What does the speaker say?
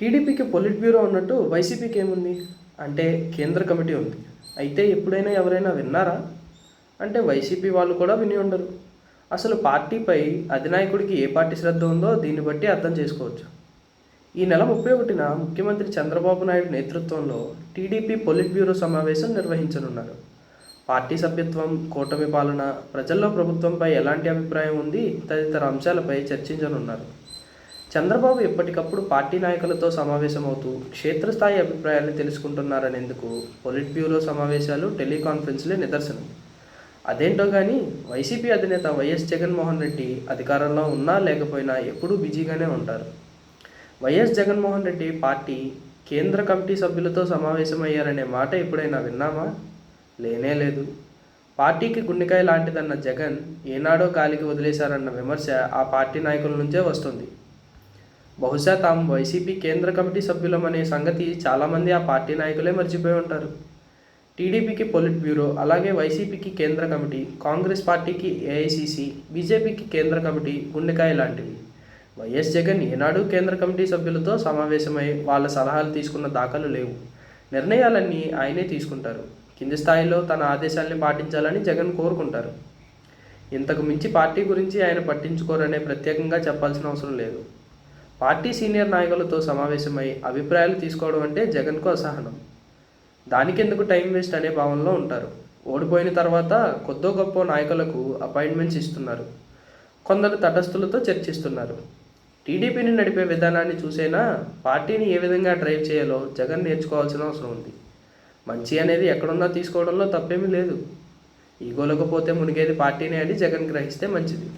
టీడీపీకి polit bureau ఉన్నట్టు వైసీపీకి ఏముంది? అంటే కేంద్ర కమిటీ ఉంది. అయితే ఎప్పుడైనా ఎవరైనా విన్నారా? అంటే వైసీపీ వాళ్ళు కూడా విని ఉండరు. అసలు పార్టీపై అధినాయకుడికి ఏ పార్టీ శ్రద్ధ ఉందో దీన్ని బట్టి అర్థం చేసుకోవచ్చు. ఈ నెల ముప్పై ఒకటిన ముఖ్యమంత్రి చంద్రబాబు నాయుడు నేతృత్వంలో టీడీపీ పొలిట్ బ్యూరో సమావేశం నిర్వహించనున్నారు. పార్టీ సభ్యత్వం కూటమి పాలన ప్రజల్లో ప్రభుత్వంపై ఎలాంటి అభిప్రాయం ఉంది తదితర అంశాలపై చర్చించనున్నారు. చంద్రబాబు ఎప్పటికప్పుడు పార్టీ నాయకులతో సమావేశమవుతూ క్షేత్రస్థాయి అభిప్రాయాన్ని తెలుసుకుంటున్నారనేందుకు పొలిట్ బ్యూరో సమావేశాలు టెలికాన్ఫరెన్స్లే నిదర్శనం. అదేంటో కానీ వైసీపీ అధినేత వైఎస్ జగన్మోహన్ రెడ్డి అధికారంలో ఉన్నా లేకపోయినా ఎప్పుడూ బిజీగానే ఉంటారు. వైఎస్ జగన్మోహన్ రెడ్డి పార్టీ కేంద్ర కమిటీ సభ్యులతో సమావేశమయ్యారనే మాట ఎప్పుడైనా విన్నామా? లేనే లేదు. పార్టీకి గుండెకాయ లాంటిదన్న జగన్ ఏనాడో గాలికి వదిలేశారన్న విమర్శ ఆ పార్టీ నాయకుల నుంచే వస్తుంది. బహుశా తాము వైసీపీ కేంద్ర కమిటీ సభ్యులమనే సంగతి చాలామంది ఆ పార్టీ నాయకులే మర్చిపోయి ఉంటారు. టీడీపీకి పొలిట్ బ్యూరో అలాగే వైసీపీకి కేంద్ర కమిటీ కాంగ్రెస్ పార్టీకి ఏఐసిసి బీజేపీకి కేంద్ర కమిటీ గుండెకాయ లాంటివి. వైఎస్ జగన్ ఏనాడు కేంద్ర కమిటీ సభ్యులతో సమావేశమై వాళ్ళ సలహాలు తీసుకున్న దాఖలు లేవు. నిర్ణయాలన్నీ ఆయనే తీసుకుంటారు. కింది స్థాయిలో తన ఆదేశాల్ని పాటించాలని జగన్ కోరుకుంటారు. ఇంతకు మించి పార్టీ గురించి ఆయన పట్టించుకోరనే ప్రత్యేకంగా చెప్పాల్సిన అవసరం లేదు. పార్టీ సీనియర్ నాయకులతో సమావేశమై అభిప్రాయాలు తీసుకోవడం అంటే జగన్కు అసహనం. దానికెందుకు టైం వేస్ట్ అనే భావనలో ఉంటారు. ఓడిపోయిన తర్వాత కొద్దో గొప్ప నాయకులకు అపాయింట్మెంట్స్ ఇస్తున్నారు. కొందరు తటస్థులతో చర్చిస్తున్నారు. టీడీపీని నడిపే విధానాన్ని చూసైనా పార్టీని ఏ విధంగా డ్రైవ్ చేయాలో జగన్ నేర్చుకోవాల్సిన అవసరం ఉంది. మంచి అనేది ఎక్కడున్నా తీసుకోవడంలో తప్పేమీ లేదు. ఈగోలకపోతే మునిగేది పార్టీనే అని జగన్ గ్రహిస్తే మంచిది.